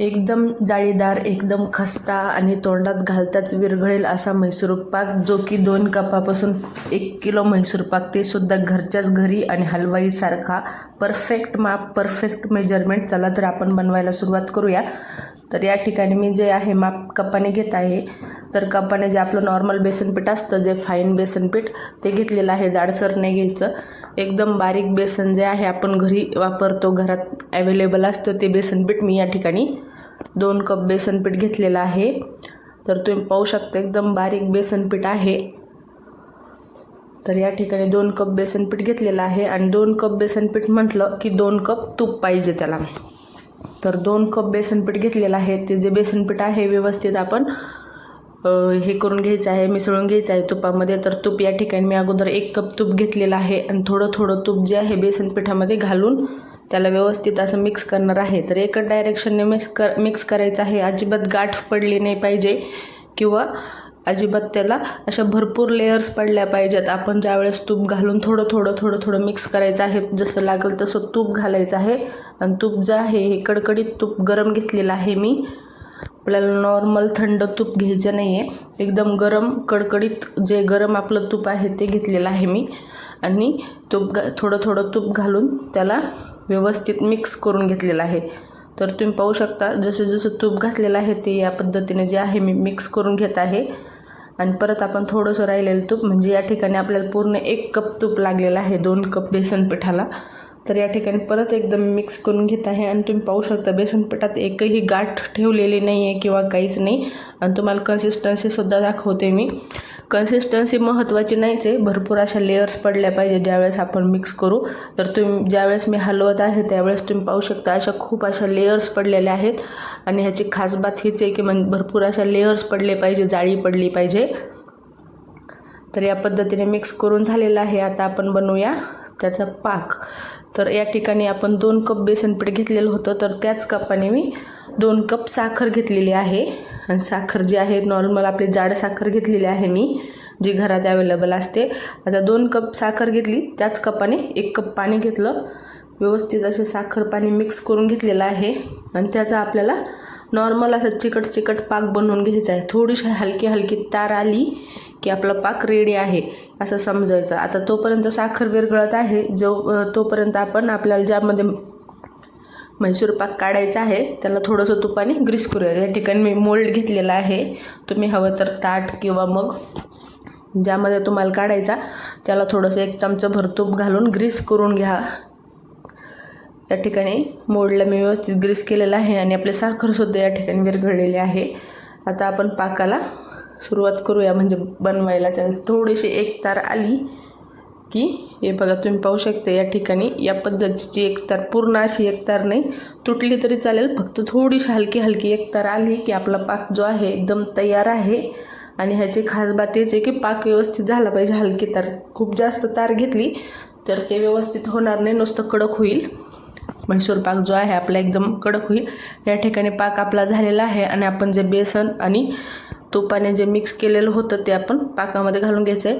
एकदम जाळीदार एकदम खस्ता आणि तोंडात घालताच विरघळेल असा म्हैसूर पाक जो की दोन कपापासून एक किलो म्हैसूर पाक ते सुद्धा घरच्याच घरी आणि हलवाईसारखा. परफेक्ट माप परफेक्ट मेजरमेंट चला तर आपण बनवायला सुरुवात करूया. तर या ठिकाणी मी जे आहे माप कपाने घेत आहे. तर कपाने जे आपलं नॉर्मल बेसनपीठ असतं जे फाईन बेसनपीठ ते घेतलेलं आहे जाडसर नाही घ्यायचं. एकदम बारीक बेसन जे आहे आपण घरी वापरतो घरात ॲवेलेबल असतं ते बेसनपीठ मी या ठिकाणी दोन कप बेसनपीठ घेतलेलं आहे. तर तुम्ही पाहू शकता एकदम बारीक बेसनपीठ आहे. तर या ठिकाणी दोन कप बेसनपीठ घेतलेलं आहे आणि दोन कप बेसनपीठ म्हटलं की दोन कप तूप पाहिजे त्याला. तर दोन कप बेसनपीठ घेतलेलं आहे. ते जे बेसनपीठ आहे व्यवस्थित आपण हे करून घ्यायचं आहे मिसळून घ्यायचं आहे तुपामध्ये. तर तूप या ठिकाणी मी अगोदर एक कप तूप घेतलेलं आहे आणि थोडं थोडं तूप जे आहे बेसन पिठामध्ये घालून त्याला व्यवस्थित असं मिक्स करणार आहे. तर एकच डायरेक्शनने मिक्स कर मिक्स करायचं आहे. अजिबात गाठ पडली नाही पाहिजे किंवा अजिबात त्याला अशा भरपूर लेयर्स पडल्या पाहिजेत. आपण ज्यावेळेस तूप घालून थोडं थोडं थोडं थोडं मिक्स करायचं आहे जसं लागेल तसं तूप घालायचं आहे. आणि तूप जे आहे हे कडकडीत तूप गरम घेतलेलं आहे मी. आपल्याला नॉर्मल थंड तूप घ्यायचं नाही आहे एकदम गरम कडकडीत जे गरम आपलं तूप आहे ते घेतलेलं आहे मी. आणि तूप घा थोडं थोडं तूप घालून त्याला व्यवस्थित मिक्स करून घेतलेलं आहे. तर तुम्ही पाहू शकता जसं जसं तूप घातलेलं आहे ते या पद्धतीने जे आहे मी मिक्स करून घेत आहे. आणि परत आपण थोडंसं राहिलेलं तूप म्हणजे या ठिकाणी आपल्याला पूर्ण एक कप तूप लागलेलं आहे दोन कप बेसन पिठाला तर या ठिकाणी परत एकदम मिक्स करून घेत आहे. आणि तुम्ही पाहू शकता बेसनपिठात एकही गाठ ठेवलेली नाही आहे किंवा काहीच नाही. आणि तुम्हाला कन्सिस्टन्सीसुद्धा दाखवते मी. कन्सिस्टन्सी महत्त्वाची नाहीच आहे. भरपूर अशा लेयर्स पडल्या पाहिजे ज्यावेळेस आपण मिक्स करू. तर तुम्ही ज्यावेळेस मी हलवत आहे त्यावेळेस तुम्ही पाहू शकता अशा खूप अशा लेयर्स पडलेल्या आहेत. आणि ह्याची खास बात हीच आहे की म्हणजे भरपूर अशा लेयर्स पडले पाहिजे जाळी पडली पाहिजे. तर या पद्धतीने मिक्स करून झालेलं आहे. आता आपण बनवूया त्याचा पाक. तर या ठिकाणी आपण दोन कप बेसनपीठ घेतलेलं होतं तर त्याच कपाने मी दोन कप साखर घेतलेली आहे. आणि साखर जी आहे नॉर्मल आपली जाड साखर घेतलेली आहे मी जी घरात अवेलेबल असते. आता दोन कप साखर घेतली त्याच कपाने एक कप पाणी घेतलं. व्यवस्थित असे साखर पाणी मिक्स करून घेतलेलं आहे. आणि त्याचा आपल्याला नॉर्मल असं चिकट चिकट पाक बनवून घ्यायचा आहे. थोडीशी हलकी हलकी तार आली की आपला पाक रेडी आहे असं समजायचं. आता तोपर्यंत साखर विरघळत आहे जो तोपर्यंत आपण आपल्याला ज्यामध्ये म्हैसूर पाक काढायचा आहे त्याला थोडंसं तुपाने ग्रीस करूया. या ठिकाणी मी मोल्ड घेतलेला आहे. तुम्ही हवं तर ताट किंवा मग ज्यामध्ये तुम्हाला काढायचा त्याला थोडंसं एक चमचाभर तूप घालून ग्रीस करून घ्या. या ठिकाणी मोडला मी व्यवस्थित ग्रीस केलेला आहे आणि आपले साखरसुद्धा या ठिकाणी विरघळलेले आहे. आता आपण पाकाला सुरुवात करूया म्हणजे बनवायला. त्याला थोडीशी एक तार आली की हे बघा तुम्ही पाहू शकता या ठिकाणी. या पद्धतीची एक तार पूर्ण अशी एक तार नाही. तुटली तरी चालेल फक्त थोडीशी हलकी हलकी एक तार आली की आपला पाक जो आहे एकदम तयार आहे. आणि ह्याची खास बात याची आहे की पाक व्यवस्थित झाला पाहिजे. हलकी तार खूप जास्त तार घेतली तर ते व्यवस्थित होणार नाही. नुसतं कडक होईल. म्हैसूर पाक जो आहे आपला एकदम कडक होईल. या ठिकाणी पाक आपला झालेला आहे. आणि आपण जे बेसन आणि तुपाने जे मिक्स केलेलं होतं ते आपण पाकामध्ये घालून घ्यायचं आहे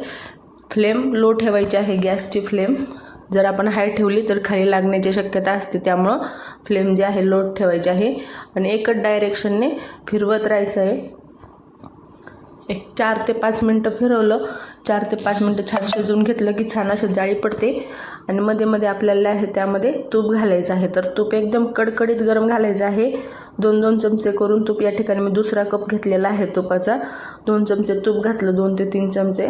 फ्लेम लो ठेवायची आहे गॅसची फ्लेम जर आपण हाय ठेवली तर खाली लागण्याची शक्यता असते त्यामुळं फ्लेम जे आहे लो ठेवायची आहे. आणि एकच डायरेक्शनने फिरवत राहायचं आहे एक चार ते पाच मिनटं फिरवलं चार ते पाच मिनटं छान शिजवून घेतलं की छान असं जाळी पडते. आणि मध्ये मध्ये आपल्याला आहे त्यामध्ये तूप घालायचं आहे. तर तूप एकदम कडकडीत गरम घालायचं आहे. दोन दोन चमचे करून तूप या ठिकाणी मी दुसरा कप घेतलेला आहे तुपाचा. दोन चमचे तूप घातलं दोन ते तीन चमचे.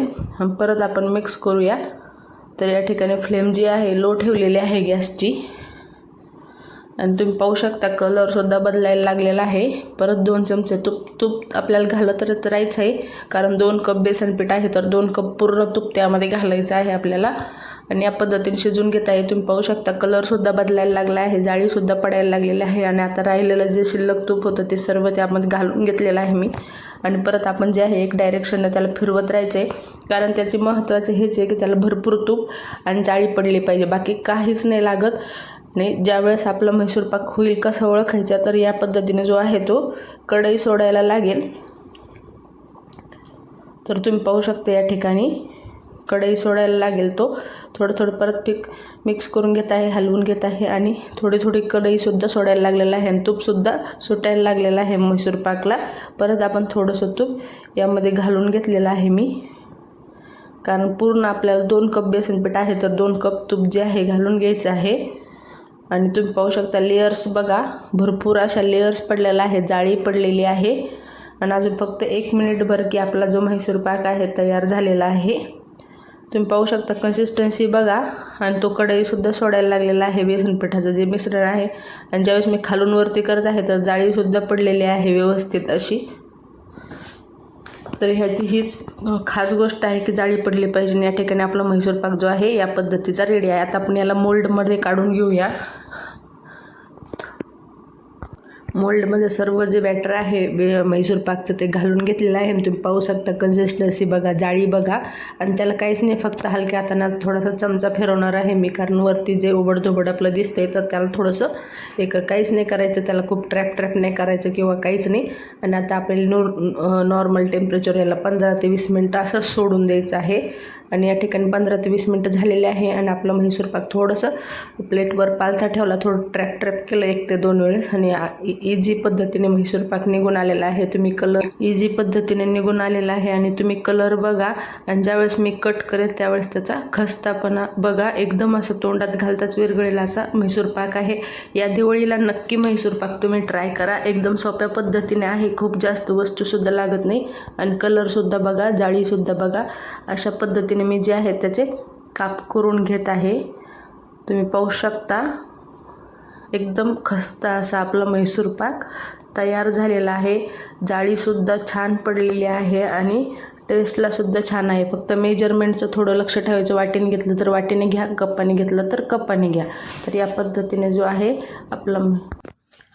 परत आपण मिक्स करूया. तर या ठिकाणी फ्लेम जी आहे लो ठेवलेली आहे गॅसची. आणि तुम्ही पाहू शकता कलरसुद्धा बदलायला लागलेला आहे. परत दोन चमचे तूप तूप आपल्याला घालतच राहायचं आहे. कारण दोन कप बेसन पीठ आहे तर दोन कप पूर्ण तूप त्यामध्ये घालायचं आहे आपल्याला. आणि या पद्धतीने शिजून घेता आहे तुम्ही पाहू शकता कलरसुद्धा बदलायला लागला आहे जाळीसुद्धा पडायला लागलेली आहे आणि आता राहिलेलं जे शिल्लक तूप होतं ते सर्व त्यामध्ये घालून घेतलेलं आहे मी. आणि परत आपण जे आहे एक डायरेक्शननं त्याला फिरवत राहायचं आहे कारण त्याची महत्त्वाचं हेच आहे की त्याला भरपूर तूप आणि जाळी पडली पाहिजे. बाकी काहीच नाही लागत. नाही ज्यावेळेस आपला म्हैसूर पाक होईल कसं ओळखायचा तर या पद्धतीने जो आहे तो कढई सोडायला लागेल. तर तुम्ही पाहू शकता या ठिकाणी कढई सोडायला लागेल तो. थोडं थोडं परत पीक मिक्स करून घेत आहे हलवून घेत आहे आणि थोडी थोडी कढईसुद्धा सोडायला लागलेलं आहे आणि तूपसुद्धा सुटायला लागलेलं आहे म्हैसूर पाकला. परत आपण थोडंसं तूप यामध्ये घालून घेतलेलं आहे मी. कारण पूर्ण आपल्याला दोन कप बेसन पीठ आहे तर दोन कप तूप जे आहे घालून घ्यायचं आहे. आणि तुम्ही पाहू शकता लेयर्स बघा भरपूर अशा लेयर्स पडलेल्या आहे जाळी पडलेली आहे. आणि अजून फक्त एक मिनिटभर की आपला जो म्हैसूर पाक आहे तयार झालेला आहे. तुम्ही पाहू शकता कन्सिस्टन्सी बघा. आणि तो कढईसुद्धा सोडायला लागलेला आहे बेसन पिठाचं जे मिश्रण आहे. आणि ज्यावेळेस मी खालून वरती करत आहे तर जाळीसुद्धा पडलेली आहे व्यवस्थित अशी. तर ह्याची हीच खास गोष्ट आहे की जाळी पडली पाहिजे. आणि या ठिकाणी आपला म्हैसूर पाक जो आहे या पद्धतीचा रेडी आहे. आता आपण याला मोल्डमध्ये काढून घेऊया. मोल्डमध्ये सर्व जे बॅटर आहे मैसूर पाकचं ते घालून घेतलेलं आहे. आणि तुम्ही पाहू शकता कन्सिस्टन्सी बघा जाळी बघा. आणि त्याला काहीच नाही फक्त हलक्या हाताना थोडासा चमचा फिरवणार आहे मी. कारण वरती जे उबडधोबड आपलं दिसतंय तर त्याला थोडंसं एक काहीच नाही करायचं. त्याला खूप ट्रॅप ट्रॅप नाही करायचं किंवा काहीच नाही. आणि आता आपल्याला नॉर्मल टेम्परेचर याला पंधरा ते वीस मिनटं असं सोडून द्यायचं आहे. आणि या ठिकाणी पंधरा ते वीस मिनटं झालेले आहे आणि आपलं म्हैसूर पाक थोडंसं प्लेटवर पालथा ठेवला थोडं ट्रॅप ट्रॅप केलं एक ते दोन वेळेस आणि इझी पद्धतीने म्हैसूर पाक निघून आलेला आहे. तुम्ही कलर इझी पद्धतीने निघून आलेला आहे आणि तुम्ही कलर बघा आणि ज्यावेळेस मी कट करेल त्यावेळेस त्याचा खस्तापणा बघा. एकदम असं तोंडात घालताच विरघळेला असा म्हैसूर पाक आहे. या दिवाळीला नक्की म्हैसूर पाक तुम्ही ट्राय करा. एकदम सोप्या पद्धतीने आहे. खूप जास्त वस्तूसुद्धा लागत नाही आणि कलरसुद्धा बघा जाळीसुद्धा बघा. अशा पद्धतीने मी जे आहे त्याचे काप करून घेत आहे. तुम्ही पाहू शकता एकदम खस्ता असा आपला म्हैसूर पाक तयार झालेला आहे. जाळीसुद्धा छान पडलेली आहे आणि टेस्टलासुद्धा छान आहे. फक्त मेजरमेंटचं थोडं लक्ष ठेवायचं वाटीने घेतलं तर वाटीने घ्या कप्पाने घेतलं तर कप्पाने घ्या. तर या पद्धतीने जो आहे आपला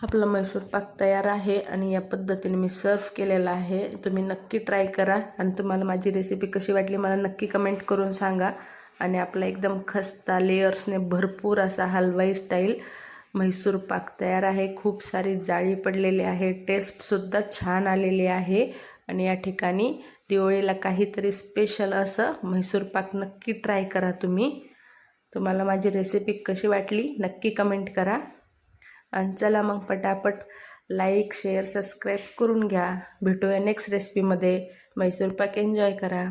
आपला मैसूर पाक तयार आहे आणि या पद्धतीने मी सर्व केलेला आहे. तुम्ही नक्की ट्राय करा आणि तुम्हाला माझी रेसिपी कशी वाटली मला नक्की कमेंट करून सांगा. आणि आपला एकदम खस्ता लेयर्सने भरपूर असा हलवाई स्टाईल म्हैसूर पाक तयार आहे. खूप सारी जाळी पडलेली आहे. टेस्टसुद्धा छान आलेली आहे. आणि या ठिकाणी दिवाळीला काहीतरी स्पेशल असं म्हैसूर पाक नक्की ट्राय करा तुम्ही. तुम्हाला माझी रेसिपी कशी वाटली नक्की कमेंट करा. आणि चला मग पटापट लाईक शेअर सबस्क्राईब करून घ्या. भेटूया नेक्स्ट रेसिपीमध्ये मैसूर पाक एन्जॉय करा.